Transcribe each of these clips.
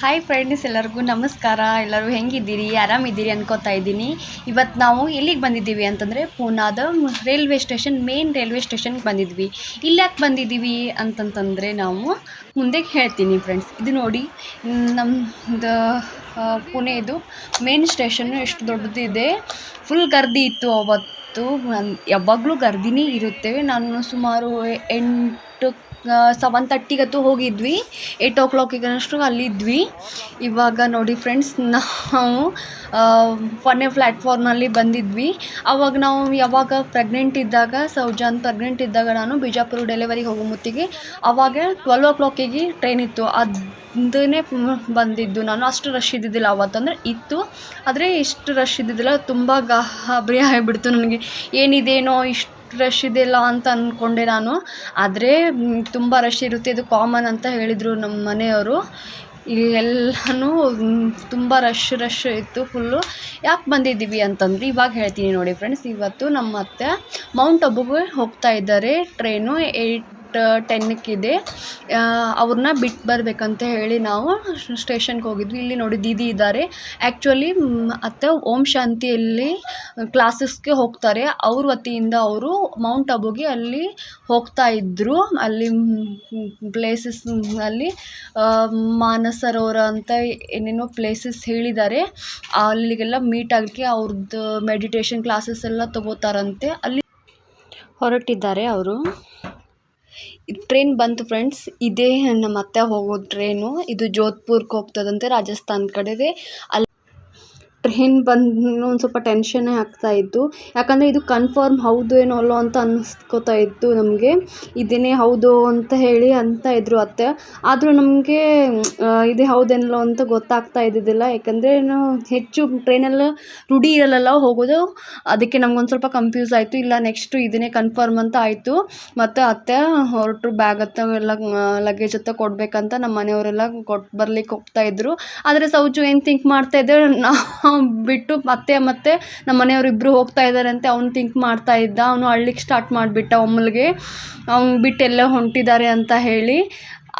Hi friends ಎಲ್ಲರಿಗೂ ನಮಸ್ಕಾರ. ಎಲ್ಲರೂ ಹೆಂಗಿದ್ದೀರಿ? ಆರಾಮಿದ್ದೀರಿ ಅನ್ಕೋತಾ ಇದ್ದೀನಿ. ಇವತ್ತು ನಾವು ಎಲ್ಲಿಗೆ ಬಂದಿದ್ದೀವಿ ಅಂತಂದರೆ ಪೂನಾದ ರೈಲ್ವೆ ಸ್ಟೇಷನ್, ಮೇನ್ ರೈಲ್ವೆ ಸ್ಟೇಷನ್ಗೆ ಬಂದಿದ್ವಿ. ಇಲ್ಲಿ ಯಾಕೆ ಬಂದಿದ್ದೀವಿ ಅಂತಂತಂದರೆ ನಾವು ಮುಂದೆ ಹೇಳ್ತೀನಿ ಫ್ರೆಂಡ್ಸ್ ಇದು ನೋಡಿ ನಮ್ಮದು ಪುಣೆದು ಮೇನ್ ಸ್ಟೇಷನ್ ಎಷ್ಟು ದೊಡ್ಡದಿದೆ. ಫುಲ್ ಗರ್ದಿ ಇತ್ತು ಅವತ್ತು. ಯಾವಾಗಲೂ ಗರ್ದಿನೇ ಇರುತ್ತೆ. ನಾನು ಸುಮಾರು ಎಂಟು ಸೆವೆನ್ ತರ್ಟಿಗಂತೂ ಹೋಗಿದ್ವಿ. ಏಯ್ಟ್ ಓ ಕ್ಲಾಕಿಗಷ್ಟು ಅಲ್ಲಿದ್ವಿ. ಇವಾಗ ನೋಡಿ ಫ್ರೆಂಡ್ಸ್ ನಾವು ಒನ್ನೇ ಪ್ಲ್ಯಾಟ್ಫಾರ್ಮ್ನಲ್ಲಿ ಬಂದಿದ್ವಿ. ಆವಾಗ ನಾವು ಯಾವಾಗ ಪ್ರೆಗ್ನೆಂಟ್ ಇದ್ದಾಗ, ಸೌಜಾನ್ ಪ್ರೆಗ್ನೆಂಟ್ ಇದ್ದಾಗ ನಾನು ಬಿಜಾಪುರ ಡೆಲಿವರಿಗೆ ಹೋಗೋ ಮುತ್ತಿಗೆ ಆವಾಗ ಟ್ವೆಲ್ ಓ ಕ್ಲಾಕಿಗೆ ಟ್ರೈನ್ ಇತ್ತು. ಅದನ್ನೇ ಬಂದಿದ್ದು. ನಾನು ಅಷ್ಟು ರಶ್ ಇದ್ದಿದ್ದಿಲ್ಲ ಅವತ್ತಂದರೆ ಇತ್ತು. ಆದರೆ ಇಷ್ಟು ರಶ್ ಇದ್ದಿದ್ದಿಲ್ಲ. ತುಂಬ ಗಾಬರಿ ಆಗಿಬಿಡ್ತು ನನಗೆ. ಏನಿದೇನೋ ಇಷ್ಟು ರಶ್ ಇದೆಯಲ್ಲ ಅಂತ ಅಂದ್ಕೊಂಡೆ ನಾನು. ಆದರೆ ತುಂಬ ರಶ್ ಇರುತ್ತೆ. ಇದು ಕಾಮನ್ ಅಂತ ಹೇಳಿದರು ನಮ್ಮ ಮನೆಯವರು. ಎಲ್ಲನೂ ತುಂಬ ರಶ್ ರಶ್ ಇತ್ತು ಫುಲ್ಲು ಯಾಕೆ ಬಂದಿದ್ದೀವಿ ಅಂತಂದ್ರೆ, ಇವಾಗ ಹೇಳ್ತೀನಿ ನೋಡಿ ಫ್ರೆಂಡ್ಸ್ ಇವತ್ತು ನಮ್ಮ ಅತ್ತೆ ಮೌಂಟ್ ಅಬುಗೆ ಹೋಗ್ತಾ ಇದ್ದಾರೆ. ಟ್ರೈನು ಏಯ್ಟ್ ಟೆನ್ನಕ್ಕಿದೆ ಅವ್ರನ್ನ ಬಿಟ್ಟು ಬರಬೇಕಂತ ಹೇಳಿ ನಾವು ಸ್ಟೇಷನ್ಗೆ ಹೋಗಿದ್ವಿ. ಇಲ್ಲಿ ನೋಡಿ ದೀದಿ ಇದ್ದಾರೆ. ಆ್ಯಕ್ಚುಲಿ ಅತ್ತೆ ಓಂ ಶಾಂತಿಯಲ್ಲಿ ಕ್ಲಾಸಸ್ಗೆ ಹೋಗ್ತಾರೆ. ಅವ್ರ ವತಿಯಿಂದ ಅವರು ಮೌಂಟ್ ಅಬುಗೆ ಅಲ್ಲಿ ಹೋಗ್ತಾ ಇದ್ದರು ಅಲ್ಲಿ ಪ್ಲೇಸಸ್ ಅಲ್ಲಿ ಮಾನಸರೋವರ ಅಂತ ಏನೇನೋ ಪ್ಲೇಸಸ್ ಹೇಳಿದ್ದಾರೆ. ಅಲ್ಲಿಗೆಲ್ಲ ಮೀಟ್ ಆಗಲಿಕ್ಕೆ ಅವ್ರದ್ದು ಮೆಡಿಟೇಷನ್ ಕ್ಲಾಸಸ್ ಎಲ್ಲ ತಗೋತಾರಂತೆ. ಅಲ್ಲಿ ಹೊರಟಿದ್ದಾರೆ ಅವರು. ಟ್ರೈನ್ ಬಂತು ಫ್ರೆಂಡ್ಸ್. ಇದೇ ನಮ್ಮ ಅತ್ತೆ ಹೋಗೋ ಟ್ರೈನು. ಇದು ಜೋಧ್ಪುರ್ಗೆ ಹೋಗ್ತದಂತೆ ರಾಜಸ್ಥಾನ್ ಕಡೆದೆ ಅಲ್ಲಿ ಟ್ರೈನ್ ಬಂದು ಒಂದು ಸ್ವಲ್ಪ ಟೆನ್ಷನ್ನೇ ಆಗ್ತಾ ಇತ್ತು. ಯಾಕಂದರೆ ಇದು ಕನ್ಫರ್ಮ್ ಹೌದು ಏನೋ ಅಲ್ಲೋ ಅಂತ ಅನ್ಸ್ಕೊತಾ ಇತ್ತು ನಮಗೆ. ಇದೇನೇ ಹೌದು ಅಂತ ಹೇಳಿ ಅಂತ ಇದ್ದರು ಅತ್ತೆ. ಆದರೂ ನಮಗೆ ಇದೇ ಹೌದೇನಲ್ಲೋ ಅಂತ ಗೊತ್ತಾಗ್ತಾ ಇದ್ದಿದ್ದಿಲ್ಲ. ಯಾಕಂದರೆ ನಾವು ಹೆಚ್ಚು ಟ್ರೈನಲ್ಲಿ ರೂಢಿ ಇರಲ್ಲಲ್ಲ ಹೋಗೋದು. ಅದಕ್ಕೆ ನಮ್ಗೊಂದು ಸ್ವಲ್ಪ ಕನ್ಫ್ಯೂಸ್ ಆಯಿತು. ಇಲ್ಲ ನೆಕ್ಸ್ಟು ಇದನ್ನೇ ಕನ್ಫರ್ಮ್ ಅಂತ ಆಯಿತು. ಮತ್ತು ಅತ್ತೆ ಹೊರಟರು ಬ್ಯಾಗ್ ಹತ್ತ ಎಲ್ಲ ಲಗೇಜ್ ಹತ್ತ ಕೊಡಬೇಕಂತ ನಮ್ಮ ಮನೆಯವರೆಲ್ಲ ಕೊಟ್ಟು ಬರ್ಲಿಕ್ಕೆ ಹೋಗ್ತಾಯಿದ್ರು ಆದರೆ ಸೌಜು ಏನು ಥಿಂಕ್ ಮಾಡ್ತಾಯಿದ್ದೆ ನಾವು ಬಿಟ್ಟು ಮತ್ತೆ ಮತ್ತೆ ನಮ್ಮ ಮನೆಯವ್ರು ಇಬ್ಬರು ಹೋಗ್ತಾ ಅಂತ ಅವ್ನು ಥಿಂಕ್ ಮಾಡ್ತಾ ಇದ್ದ. ಅವನು ಅಳ್ಲಿಕ್ಕೆ ಸ್ಟಾರ್ಟ್ ಮಾಡಿಬಿಟ್ಟ ಒಮ್ಮೆಲ್ಗೆ. ಅವ್ನು ಬಿಟ್ಟು ಎಲ್ಲೋ ಹೊಂಟಿದ್ದಾರೆ ಅಂತ ಹೇಳಿ.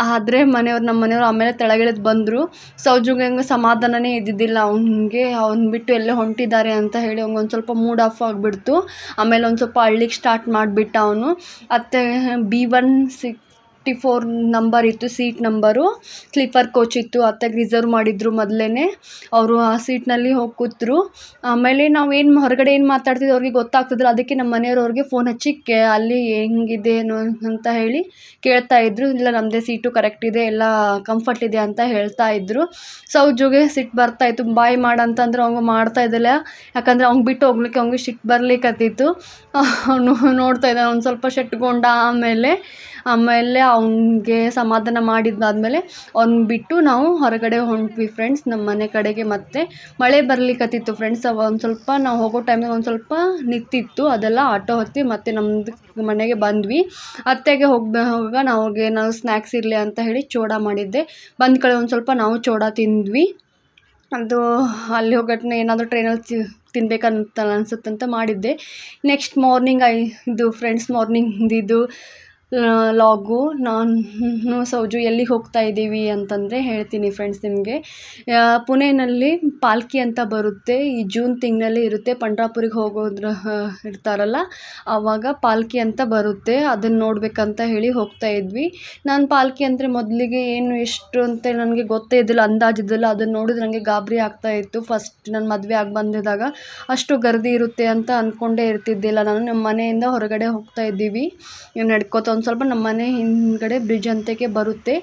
ಆದರೆ ಮನೆಯವ್ರು ನಮ್ಮ ಮನೆಯವ್ರು ಆಮೇಲೆ ಕೆಳಗಿಳಿದು ಬಂದರು. ಸೌಜುಗೆ ಹಂಗೆ ಸಮಾಧಾನನೇ ಇದ್ದಿದ್ದಿಲ್ಲ ಅವ್ನಿಗೆ. ಅವ್ನು ಬಿಟ್ಟು ಎಲ್ಲೇ ಹೊಂಟಿದ್ದಾರೆ ಅಂತ ಹೇಳಿ ಅವ್ನಿಗೆ ಒಂದು ಸ್ವಲ್ಪ ಮೂಡ್ ಆಫ್ ಆಗಿಬಿಡ್ತು. ಆಮೇಲೆ ಒಂದು ಸ್ವಲ್ಪ ಅಳ್ಲಿಕ್ಕೆ ಸ್ಟಾರ್ಟ್ ಮಾಡಿಬಿಟ್ಟ ಅವನು. ಅತ್ತೆ B one sixty four number ಇತ್ತು, ಸೀಟ್ ನಂಬರು. ಸ್ಲೀಪರ್ ಕೋಚ್ ಇತ್ತು, ಅತ್ತೆಗೆ ರಿಸರ್ವ್ ಮಾಡಿದ್ರು ಮೊದಲೇ ಅವರು ಆ ಸೀಟ್ನಲ್ಲಿ ಹೋಗಿ ಕೂತರು. ಆಮೇಲೆ ನಾವು ಏನು ಹೊರಗಡೆ ಏನು ಮಾತಾಡ್ತಿದ್ದು ಅವ್ರಿಗೆ ಗೊತ್ತಾಗ್ತಿದ್ರು ಅದಕ್ಕೆ ನಮ್ಮ ಮನೆಯವ್ರು ಅವ್ರಿಗೆ ಫೋನ್ ಹಚ್ಚಿ ಅಲ್ಲಿ ಹೆಂಗಿದೆ ಏನು ಅಂತ ಹೇಳಿ ಕೇಳ್ತಾ ಇದ್ದರು ಇಲ್ಲ ನಮ್ಮದೇ ಸೀಟು ಕರೆಕ್ಟ್ ಇದೆ, ಎಲ್ಲ ಕಂಫರ್ಟ್ ಇದೆ ಅಂತ ಹೇಳ್ತಾ ಇದ್ದರು ಸಿಟ್ ಸಿಟ್ಟು ಬರ್ತಾಯಿತ್ತು ಬಾಯ್ ಮಾಡಂತಂದ್ರೆ ಅವಂಗೆ ಮಾಡ್ತಾ ಇದ್ದಿಲ್ಲ. ಯಾಕಂದರೆ ಅವ್ನು ಬಿಟ್ಟು ಹೋಗ್ಲಿಕ್ಕೆ ಅವ್ನಿಗೆ ಸಿಟ್ಟು ಬರ್ಲಿಕ್ಕತ್ತಿತ್ತು ಅವನು ನೋಡ್ತಾ ಇದ್ದಾನೆ ಒಂದು ಸ್ವಲ್ಪ ಶೆಟ್ಕೊಂಡ ಆಮೇಲೆ. ಆಮೇಲೆ ಅವ್ನಿಗೆ ಸಮಾಧಾನ ಮಾಡಿದ್ದಾದ್ಮೇಲೆ ಅವ್ನ ಬಿಟ್ಟು ನಾವು ಹೊರಗಡೆ ಹೊಂಟ್ವಿ ಫ್ರೆಂಡ್ಸ್ ನಮ್ಮ ಮನೆ ಕಡೆಗೆ ಮತ್ತೆ. ಮಳೆ ಬರ್ಲಿಕತ್ತಿತ್ತು ಫ್ರೆಂಡ್ಸ್ ಅವ ಒಂದು ಸ್ವಲ್ಪ ನಾವು ಹೋಗೋ ಟೈಮ್ನಾಗ ಒಂದು ಸ್ವಲ್ಪ ನಿಂತಿತ್ತು, ಅದೆಲ್ಲ ಆಟೋ ಹತ್ತಿ ಮತ್ತೆ ನಮ್ಮದು ಮನೆಗೆ ಬಂದ್ವಿ. ಅತ್ತೆಗೆ ಹೋಗಿ ಹೋಗುವಾಗ ನಾವ್ಗೆ ನಾವು ಸ್ನ್ಯಾಕ್ಸ್ ಇರಲಿ ಅಂತ ಹೇಳಿ ಚೋಡ ಮಾಡಿದ್ದೆ. ಬಂದ ಕಡೆ ಒಂದು ಸ್ವಲ್ಪ ನಾವು ಚೋಡ ತಿಂದ್ವಿ. ಅದು ಅಲ್ಲಿ ಹೋಗೋಟ್ನೆ ಏನಾದರೂ ಟ್ರೈನಲ್ಲಿ ತಿನ್ಬೇಕಂತ ಅನಿಸುತ್ತಂತ ಮಾಡಿದ್ದೆ. ನೆಕ್ಸ್ಟ್ ಮಾರ್ನಿಂಗ್ ಐ, ಇದು ಫ್ರೆಂಡ್ಸ್ ಮಾರ್ನಿಂಗ್ದಿದು ಲಾಗು. ನಾನು ಸೌಜು ಎಲ್ಲಿಗೆ ಹೋಗ್ತಾ ಇದ್ದೀವಿ ಅಂತಂದರೆ ಹೇಳ್ತೀನಿ ಫ್ರೆಂಡ್ಸ್ ನಿಮಗೆ. ಪುಣೆಯಲ್ಲಿ ಪಾಲ್ಕಿ ಅಂತ ಬರುತ್ತೆ. ಈ ಜೂನ್ ತಿಂಗಳಲ್ಲಿ ಇರುತ್ತೆ. ಪಂಡ್ರಾಪುರಿಗೆ ಹೋಗೋದ್ರ ಇರ್ತಾರಲ್ಲ ಆವಾಗ ಪಾಲ್ಕಿ ಅಂತ ಬರುತ್ತೆ. ಅದನ್ನು ನೋಡಬೇಕಂತ ಹೇಳಿ ಹೋಗ್ತಾ ಇದ್ವಿ. ನಾನು ಪಾಲ್ಕಿ ಅಂದರೆ ಮೊದಲಿಗೆ ಏನು, ಎಷ್ಟು ಅಂತ ನನಗೆ ಗೊತ್ತೇ ಇದ್ದಿಲ್ಲ ಅಂದಾಜಿದ್ದಿಲ್ಲ ಅದನ್ನು ನೋಡಿದ್ರೆ ನನಗೆ ಗಾಬರಿ ಆಗ್ತಾ ಇತ್ತು. ಫಸ್ಟ್ ನನ್ನ ಮದುವೆ ಆಗಿ ಬಂದಿದ್ದಾಗ ಅಷ್ಟು ಗರ್ದಿ ಇರುತ್ತೆ ಅಂತ ಅಂದ್ಕೊಂಡೇ ಇರ್ತಿದ್ದಿಲ್ಲ. ನಾನು ನಮ್ಮ ಮನೆಯಿಂದ ಹೊರಗಡೆ ಹೋಗ್ತಾ ಇದ್ದೀವಿ. ನಡ್ಕೋತ ಒಂದು ಸ್ವಲ್ಪ ನಮ್ಮ ಮನೆ ಹಿಂದ್ಗಡೆ ಬ್ರಿಡ್ಜ್ ಅಂತಕ್ಕೆ ಬರುತ್ತೆ.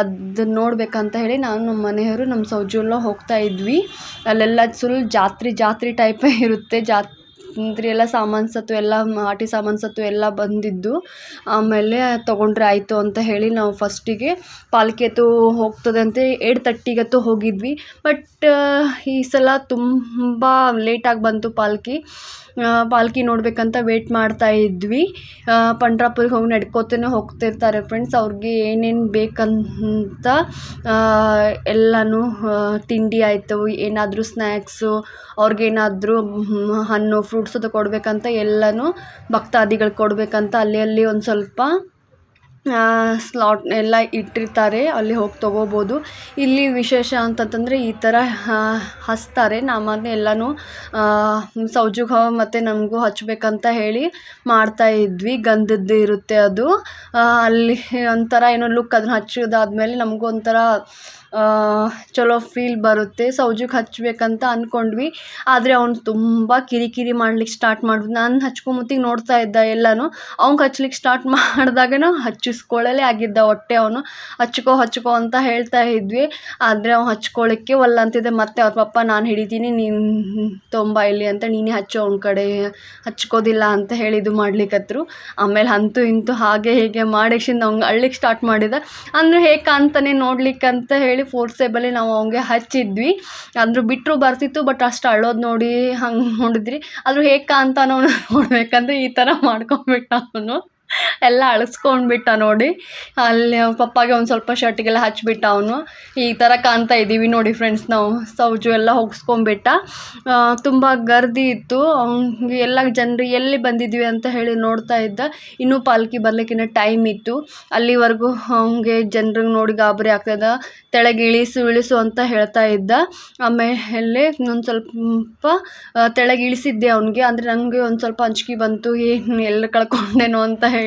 ಅದನ್ನ ನೋಡಬೇಕಂತ ಹೇಳಿ ನಾನು ನಮ್ಮ ಮನೆಯವರು ನಮ್ಮ ಸೌಜಲ್ಲ ಹೋಗ್ತಾ ಇದ್ವಿ. ಅಲ್ಲೆಲ್ಲ ಫುಲ್ ಜಾತ್ರೆ ಜಾತ್ರೆ ಟೈಪೇ ಇರುತ್ತೆ. ಜಾತ್ರೆ ಎಲ್ಲ ಸಾಮಾನು ಸತ್ತು, ಎಲ್ಲ ಆಟಿ ಸಾಮಾನು ಸತ್ತು ಎಲ್ಲ ಬಂದಿದ್ದು. ಆಮೇಲೆ ತೊಗೊಂಡ್ರೆ ಆಯಿತು ಅಂತ ಹೇಳಿ ನಾವು ಫಸ್ಟಿಗೆ ಪಾಲ್ಕಿ ಹೋಗ್ತದೆ ಹೋಗ್ತದಂತೆ ಏಟ್ ತರ್ಟಿಗಂತೂ ಹೋಗಿದ್ವಿ. ಬಟ್ ಈ ಸಲ ತುಂಬ ಲೇಟಾಗಿ ಬಂತು ಪಾಲ್ಕಿ. ಪಾಲ್ಕಿ ನೋಡಬೇಕಂತ ವೇಟ್ ಮಾಡ್ತಾ ಇದ್ವಿ. ಪಂಡ್ರಾಪುರಿಗೆ ಹೋಗಿ ನಡ್ಕೋತೇನೆ ಹೋಗ್ತಿರ್ತಾರೆ ಫ್ರೆಂಡ್ಸ್ ಅವ್ರಿಗೆ ಏನೇನು ಬೇಕಂತ ಎಲ್ಲನೂ ತಿಂಡಿ ಆಯಿತು, ಏನಾದರೂ ಸ್ನ್ಯಾಕ್ಸು ಅವ್ರಿಗೇನಾದರೂ ಹಣ್ಣು ಫ್ರೂಟ್ಸ್ ಅದು ಕೊಡಬೇಕಂತ ಎಲ್ಲನೂ ಭಕ್ತಾದಿಗಳು ಕೊಡಬೇಕಂತ ಅಲ್ಲಿ ಅಲ್ಲಿ ಒಂದು ಸ್ವಲ್ಪ ಸ್ಲಾಟ್ ಎಲ್ಲ ಇಟ್ಟಿರ್ತಾರೆ, ಅಲ್ಲಿ ಹೋಗಿ ತೊಗೋಬೋದು. ಇಲ್ಲಿ ವಿಶೇಷ ಅಂತಂತಂದರೆ ಈ ಥರ ಹಚ್ತಾರೆ. ನಮ್ಮನ್ನು ಎಲ್ಲನೂ ಸೌಜುಗೆ ಮತ್ತು ನಮಗೂ ಹಚ್ಚಬೇಕಂತ ಹೇಳಿ ಮಾಡ್ತಾ ಇದ್ವಿ. ಗಂಧದ್ದು ಇರುತ್ತೆ ಅದು. ಅಲ್ಲಿ ಒಂಥರ ಏನೋ ಲುಕ್ ಅದನ್ನ ಹಚ್ಚೋದಾದ್ಮೇಲೆ ನಮಗೂ ಒಂಥರ ಚಲೋ ಫೀಲ್ ಬರುತ್ತೆ. ಸೌಜುಗೆ ಹಚ್ಚಬೇಕಂತ ಅಂದ್ಕೊಂಡ್ವಿ ಆದರೆ ಅವ್ನು ತುಂಬ ಕಿರಿಕಿರಿ ಮಾಡ್ಲಿಕ್ಕೆ ಸ್ಟಾರ್ಟ್ ಮಾಡ್ಬೋದು ನಾನು ಹಚ್ಕೊಂಬತ್ತಿಗೆ ನೋಡ್ತಾ ಇದ್ದ ಎಲ್ಲನೂ, ಅವ್ನ್ಗೆ ಹಚ್ಲಿಕ್ಕೆ ಸ್ಟಾರ್ಟ್ ಮಾಡಿದಾಗನೂ ಹಚ್ಚಿಸ್ಕೊಳ್ಳಲೇ ಆಗಿದ್ದ ಒಟ್ಟೆ ಅವನು. ಹಚ್ಕೋ ಹಚ್ಕೋ ಅಂತ ಹೇಳ್ತಾ ಇದ್ವಿ. ಆದರೆ ಅವ ಹಚ್ಕೊಳ್ಳೋಕ್ಕೆ ಒಲ್ಲ ಮತ್ತೆ ಅವ್ರ ಪಪ್ಪ, ನಾನು ಹಿಡಿತೀನಿ, ನೀನು ತೊಂಬ ಇಲ್ಲಿ ಅಂತ ನೀನೇ ಹಚ್ಚು ಅವ್ನ ಕಡೆ. ಹಚ್ಕೋದಿಲ್ಲ ಅಂತ ಹೇಳಿ ಇದು ಮಾಡ್ಲಿಕ್ಕತ್ರು ಆಮೇಲೆ ಅಂತೂ ಇಂತೂ ಹಾಗೆ ಹೀಗೆ ಮಾಡಿಸಿಂದ ಅವ್ನು ಅಳ್ಲಿಕ್ಕೆ ಸ್ಟಾರ್ಟ್ ಮಾಡಿದ. ಅಂದರೆ ಹೇಗೆ ಅಂತಾನೆ ನೋಡ್ಲಿಕ್ಕೆ ಅಂತ ಹೇಳಿ ಫೋರ್ಸೇಬಲಿ ನಾವು ಅವನಿಗೆ ಹಚ್ಚಿದ್ವಿ. ಅಂದರೂ ಬಿಟ್ಟರು ಬರ್ತಿತ್ತು ಬಟ್ ಅಷ್ಟು ಅಳೋದು ನೋಡಿ ಹಂಗೆ ನೋಡಿದ್ರಿ. ಆದರೂ ಹೇಗೆ ಕಾಣ್ತಾನೋ ನೋಡ್ಬೇಕಂದ್ರೆ ಈ ಥರ ಮಾಡ್ಕೊಂಬಿಟ್ಟ ಅವನು ಎಲ್ಲ ಅಳಿಸ್ಕೊಂಡ್ಬಿಟ್ಟ ನೋಡಿ. ಅಲ್ಲಿ ಪಪ್ಪಾಗೆ ಒಂದು ಸ್ವಲ್ಪ ಶರ್ಟಿಗೆಲ್ಲ ಹಚ್ಚಿಬಿಟ್ಟ ಅವನು. ಈ ಥರ ಕಾಣ್ತಾ ಇದ್ದೀವಿ ನೋಡಿ ಫ್ರೆಂಡ್ಸ್ ನಾವು. ಸೌಜು ಎಲ್ಲ ಹೋಗಿಸ್ಕೊಂಬಿಟ್ಟ ತುಂಬ ಗರ್ದಿ ಇತ್ತು. ಎಲ್ಲ ಜನರು ಎಲ್ಲಿ ಬಂದಿದ್ವಿ ಅಂತ ಹೇಳಿ ನೋಡ್ತಾ ಇದ್ದ. ಇನ್ನೂ ಪಾಲ್ಕಿ ಬರ್ಲಿಕ್ಕಿನ್ನ ಟೈಮ್ ಇತ್ತು. ಅಲ್ಲಿವರೆಗೂ ಅವನಿಗೆ ಜನ್ರಿಗೆ ನೋಡಿ ಗಾಬರಿ ಆಗ್ತದ. ತೆಳಗೆ ಇಳಿಸು ಇಳಿಸು ಅಂತ ಹೇಳ್ತಾ ಇದ್ದ. ಆಮೇಲೆ ಒಂದು ಸ್ವಲ್ಪ ತೆಳಗೆ ಇಳಿಸಿದ್ದೆ ಅವ್ನಿಗೆ. ಅಂದರೆ ನನಗೆ ಒಂದು ಸ್ವಲ್ಪ ಅಂಜಿಕೆ ಬಂತು. ಏನು ಎಲ್ಲಿ ಕಳ್ಕೊಂಡೇನೋ ಅಂತ ಹೇಳಿ.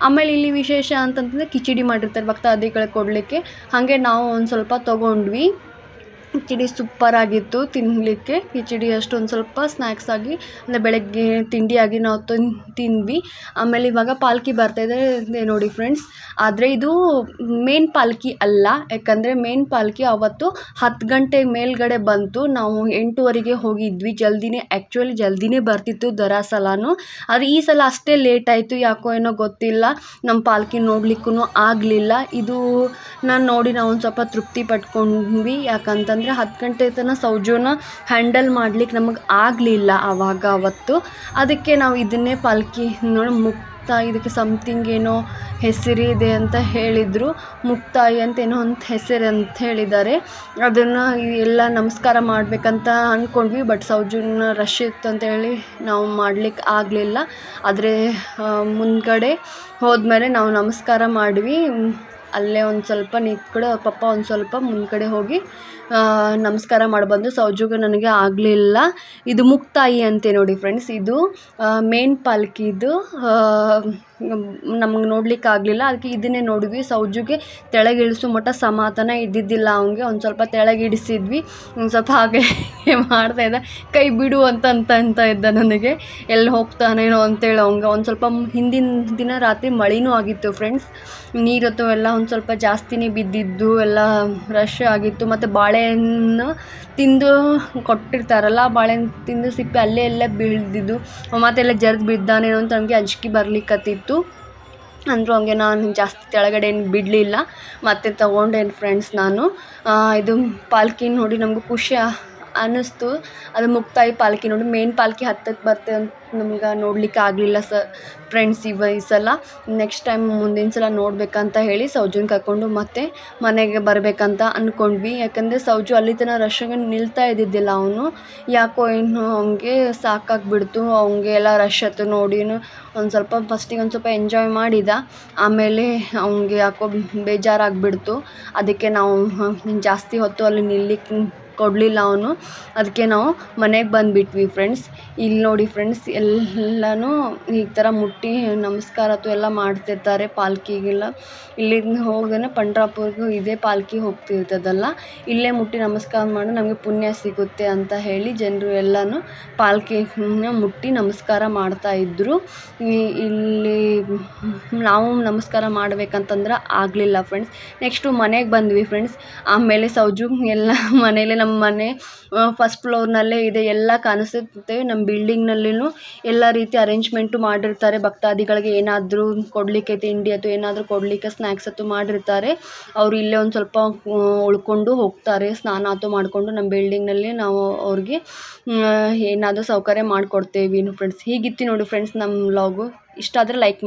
ಆಮೇಲೆ ಇಲ್ಲಿ ವಿಶೇಷ ಅಂತಂತಂದರೆ ಕಿಚಡಿ ಮಾಡಿರ್ತಾರೆ ಭಕ್ತಾದಿಗಳಿಗೆ ಕೊಡಲಿಕ್ಕೆ. ಹಾಗೆ ನಾವು ಒಂದು ಸ್ವಲ್ಪ ತೊಗೊಂಡ್ವಿ. ಕಿಚಡಿ ಸೂಪರಾಗಿತ್ತು ತಿನ್ನಲಿಕ್ಕೆ ಕಿಚಡಿ ಅಷ್ಟೊಂದು ಸ್ವಲ್ಪ ಸ್ನ್ಯಾಕ್ಸ್ ಆಗಿ, ಅಂದರೆ ಬೆಳಗ್ಗೆ ತಿಂಡಿಯಾಗಿ ನಾವು ತಿನ್, ತಿಂದ್ವಿ. ಆಮೇಲೆ ಇವಾಗ ಪಾಲ್ಕಿ ಬರ್ತಾಯಿದೆ ನೋಡಿ ಫ್ರೆಂಡ್ಸ್ ಆದರೆ ಇದು ಮೇನ್ ಪಾಲ್ಕಿ ಅಲ್ಲ, ಯಾಕಂದರೆ ಮೇನ್ ಪಾಲ್ಕಿ ಅವತ್ತು ಹತ್ತು ಗಂಟೆ ಮೇಲ್ಗಡೆ ಬಂತು. ನಾವು ಎಂಟುವರೆಗೆ ಹೋಗಿದ್ವಿ. ಜಲ್ದಿನೇ ಆ್ಯಕ್ಚುಲಿ ಜಲ್ದಿನೇ ಬರ್ತಿತ್ತು ದರ ಸಲಾನು. ಆದರೆ ಈ ಸಲ ಅಷ್ಟೇ ಲೇಟ್ ಆಯಿತು, ಯಾಕೋ ಏನೋ ಗೊತ್ತಿಲ್ಲ. ನಮ್ಮ ಪಾಲ್ಕಿ ನೋಡ್ಲಿಕ್ಕೂ ಆಗಲಿಲ್ಲ. ಇದು ನಾನು ನೋಡಿ ನಾವು ಒಂದು ಸ್ವಲ್ಪ ತೃಪ್ತಿ ಪಟ್ಕೊಂಡ್ವಿ. ಯಾಕಂತಂದರೆ ಹತ್ತು ಗಂಟೆ ತನಕ ಸೌಜೂನ ಹ್ಯಾಂಡಲ್ ಮಾಡ್ಲಿಕ್ಕೆ ನಮಗೆ ಆಗಲಿಲ್ಲ ಆವಾಗ ಅವತ್ತು. ಅದಕ್ಕೆ ನಾವು ಇದನ್ನೇ ಪಾಲ್ಕಿ, ನೋಡಿ ಮುಕ್ತಾಯಿ, ಇದಕ್ಕೆ ಸಮ್ಥಿಂಗ್ ಏನೋ ಹೆಸರಿದೆ ಅಂತ ಹೇಳಿದರು. ಮುಕ್ತಾಯಿ ಅಂತ ಏನೋ ಅಂತ ಹೆಸರು ಅಂತ ಹೇಳಿದ್ದಾರೆ. ಅದನ್ನು ಎಲ್ಲ ನಮಸ್ಕಾರ ಮಾಡಬೇಕಂತ ಅಂದ್ಕೊಂಡ್ವಿ ಬಟ್ ಸೌಜೂನ ರಶ್ ಇತ್ತು ಅಂತ ಹೇಳಿ ನಾವು ಮಾಡ್ಲಿಕ್ಕೆ ಆಗಲಿಲ್ಲ. ಆದರೆ ಮುಂದ್ಗಡೆ ಹೋದ್ಮೇಲೆ ನಾವು ನಮಸ್ಕಾರ ಮಾಡಿದ್ವಿ. ಅಲ್ಲೇ ಒಂದು ಸ್ವಲ್ಪ ನಿಂತ್ಕಡೆ ಅವ್ರ ಪಪ್ಪ ಒಂದು ಸ್ವಲ್ಪ ಮುಂದುಗಡೆ ಹೋಗಿ ನಮಸ್ಕಾರ ಮಾಡಿ ಸೌಜುಗೆ ನನಗೆ ಆಗಲಿಲ್ಲ. ಇದು ಮುಕ್ತಾಯಿ ಅಂತೆ ನೋಡಿ ಫ್ರೆಂಡ್ಸ್ ಇದು ಮೇನ್ ಪಾಲ್ಕಿದು ನಮ್ಗೆ ನೋಡ್ಲಿಕ್ಕೆ ಆಗಲಿಲ್ಲ. ಅದಕ್ಕೆ ಇದನ್ನೇ ನೋಡಿದ್ವಿ. ಸೌಜುಗೆ ತೆಳಗೆ ಇಳಿಸೋ ಮಟ್ಟ ಸಮಾಧಾನ ಇದ್ದಿದ್ದಿಲ್ಲ ಅವನಿಗೆ. ಒಂದು ಸ್ವಲ್ಪ ತೆಳಗೆ ಇಳಿಸಿದ್ವಿ ಒಂದು ಸ್ವಲ್ಪ ಹಾಗೆ ಮಾಡ್ತಾ ಇದ್ದ. ಕೈ ಬಿಡು ಅಂತ ಅಂತ ಅಂತ ಇದ್ದ ನನಗೆ. ಎಲ್ಲಿ ಹೋಗ್ತಾನೇನೋ ಅಂತೇಳಿ ಅವ್ನಿಗೆ. ಒಂದು ಸ್ವಲ್ಪ ಹಿಂದಿನ ದಿನ ರಾತ್ರಿ ಮಳೆನೂ ಆಗಿತ್ತು ಫ್ರೆಂಡ್ಸ್. ನೀರತ್ತು ಎಲ್ಲ ಒಂದು ಸ್ವಲ್ಪ ಜಾಸ್ತಿನೇ ಬಿದ್ದಿದ್ದು, ಎಲ್ಲ ರಶ್ ಆಗಿತ್ತು. ಮತ್ತು ಬಾಳೆಹಣ್ಣು ತಿಂದು ಕೊಟ್ಟಿರ್ತಾರಲ್ಲ ಬಾಳೆಹಣ್ಣು ತಿಂದು ಸಿಪ್ಪೆ ಅಲ್ಲೇ ಎಲ್ಲ ಬೀಳ್ದಿದ್ದು. ಮತ್ತೆಲ್ಲ ಜರ್ದು ಬಿದ್ದಾನೇನೋ ಅಂತ ನನಗೆ ಅಂಜಿಕೆ ಬರ್ಲಿಕ್ಕತ್ತಿತ್ತು ಅಂದರೂ ಹಂಗೆ ನಾನು ಜಾಸ್ತಿ ಕೆಳಗಡೆ ಏನು ಬಿಡಲಿಲ್ಲ. ಮತ್ತೆ ತೊಗೊಂಡೇನು ಫ್ರೆಂಡ್ಸ್ ನಾನು. ಇದು ಪಾಲ್ಕಿ ನೋಡಿ ನಮಗೂ ಖುಷಿ ಅನ್ನಿಸ್ತು. ಅದು ಮುಕ್ತಾಯಿ ಪಾಲ್ಕಿ ನೋಡಿ. ಮೇನ್ ಪಾಲ್ಕಿ ಹತ್ತಕ್ಕೆ ಬರ್ತೆ ಅಂತ ನಮ್ಗೆ ನೋಡ್ಲಿಕ್ಕೆ ಆಗಲಿಲ್ಲ ಸ ಫ್ರೆಂಡ್ಸ್ ಇವ ಈ ಸಲ. ನೆಕ್ಸ್ಟ್ ಟೈಮ್ ಮುಂದಿನ ಸಲ ನೋಡಬೇಕಂತ ಹೇಳಿ ಸೌಜುನ ಕರ್ಕೊಂಡು ಮತ್ತೆ ಮನೆಗೆ ಬರಬೇಕಂತ ಅಂದ್ಕೊಂಡ್ವಿ ಯಾಕಂದರೆ ಸೌಜು ಅಲ್ಲಿ ತನಕ ರಶ್ಶಾಗ ನಿಲ್ತಾ ಇದ್ದಿದ್ದಿಲ್ಲ ಅವನು. ಯಾಕೋ ಏನು ಅವನಿಗೆ ಸಾಕಾಗಿಬಿಡ್ತು. ಅವನಿಗೆ ಎಲ್ಲ ರಶ್ ಆಯ್ತು ನೋಡಿನು ಒಂದು ಸ್ವಲ್ಪ ಫಸ್ಟಿಗೆ ಒಂದು ಸ್ವಲ್ಪ ಎಂಜಾಯ್ ಮಾಡಿದ. ಆಮೇಲೆ ಅವನಿಗೆ ಯಾಕೋ ಬೇಜಾರಾಗಿಬಿಡ್ತು. ಅದಕ್ಕೆ ನಾವು, ಜಾಸ್ತಿ ಹೊತ್ತು ಅಲ್ಲಿ ನಿಲ್ಲಿಕ್ಕೆ ಕೊಡಲಿಲ್ಲ ಅವನು. ಅದಕ್ಕೆ ನಾವು ಮನೆಗೆ ಬಂದುಬಿಟ್ವಿ ಫ್ರೆಂಡ್ಸ್ ಇಲ್ಲಿ ನೋಡಿ ಫ್ರೆಂಡ್ಸ್ ಎಲ್ಲನೂ ಈ ಥರ ಮುಟ್ಟಿ, ನಮಸ್ಕಾರ ಅದು ಎಲ್ಲ ಮಾಡ್ತಿರ್ತಾರೆ ಪಾಲ್ಕಿಗೆಲ್ಲ. ಇಲ್ಲಿಂದ ಹೋಗೇನೆ ಪಂಡ್ರಾಪುರ್ಗೂ ಇದೇ ಪಾಲ್ಕಿ ಹೋಗ್ತಿರ್ತದಲ್ಲ. ಇಲ್ಲೇ ಮುಟ್ಟಿ, ನಮಸ್ಕಾರ ಮಾಡಿ, ನಮಗೆ ಪುಣ್ಯ ಸಿಗುತ್ತೆ ಅಂತ ಹೇಳಿ ಜನರು ಎಲ್ಲನೂ ಪಾಲ್ಕಿನ ಮುಟ್ಟಿ, ನಮಸ್ಕಾರ ಮಾಡ್ತಾಯಿದ್ರು ಇಲ್ಲಿ ನಾವು ನಮಸ್ಕಾರ ಮಾಡ್ಬೇಕಂತಂದ್ರೆ ಆಗಲಿಲ್ಲ ಫ್ರೆಂಡ್ಸ್ ನೆಕ್ಸ್ಟು ಮನೆಗೆ ಬಂದ್ವಿ ಫ್ರೆಂಡ್ಸ್ ಆಮೇಲೆ ಸೌಜು ಎಲ್ಲ ಮನೇಲೆ ನಮ್ಮ ಮನೆ ಫಸ್ಟ್ ಫ್ಲೋರ್ನಲ್ಲೇ ಇದೆ, ಎಲ್ಲ ಕಾಣಿಸುತ್ತೆ. ನಮ್ಮ ಬಿಲ್ಡಿಂಗ್ನಲ್ಲಿಯೂ ಎಲ್ಲ ರೀತಿ ಅರೇಂಜ್ಮೆಂಟು ಮಾಡಿರ್ತಾರೆ. ಭಕ್ತಾದಿಗಳಿಗೆ ಏನಾದರೂ ಕೊಡಲಿಕ್ಕೆ, ತಿಂಡಿ ಅಥವಾ ಏನಾದರೂ ಕೊಡಲಿಕ್ಕೆ ಸ್ನ್ಯಾಕ್ಸ್ ಅಥವಾ ಮಾಡಿರ್ತಾರೆ. ಅವರು ಇಲ್ಲೇ ಒಂದು ಸ್ವಲ್ಪ ಉಳ್ಕೊಂಡು ಹೋಗ್ತಾರೆ. ಸ್ನಾನ ಅಥವಾ ಮಾಡಿಕೊಂಡು ನಮ್ಮ ಬಿಲ್ಡಿಂಗ್ನಲ್ಲಿ ನಾವು ಅವ್ರಿಗೆ ಏನಾದರೂ ಸೌಕರ್ಯ ಮಾಡಿಕೊಡ್ತೇವೆ. ಫ್ರೆಂಡ್ಸ್ ಹೀಗಿತ್ತು ನೋಡಿ ಫ್ರೆಂಡ್ಸ್ ನಮ್ಮ ವ್ಲಾಗು ಇಷ್ಟ ಆದರೆ ಲೈಕ್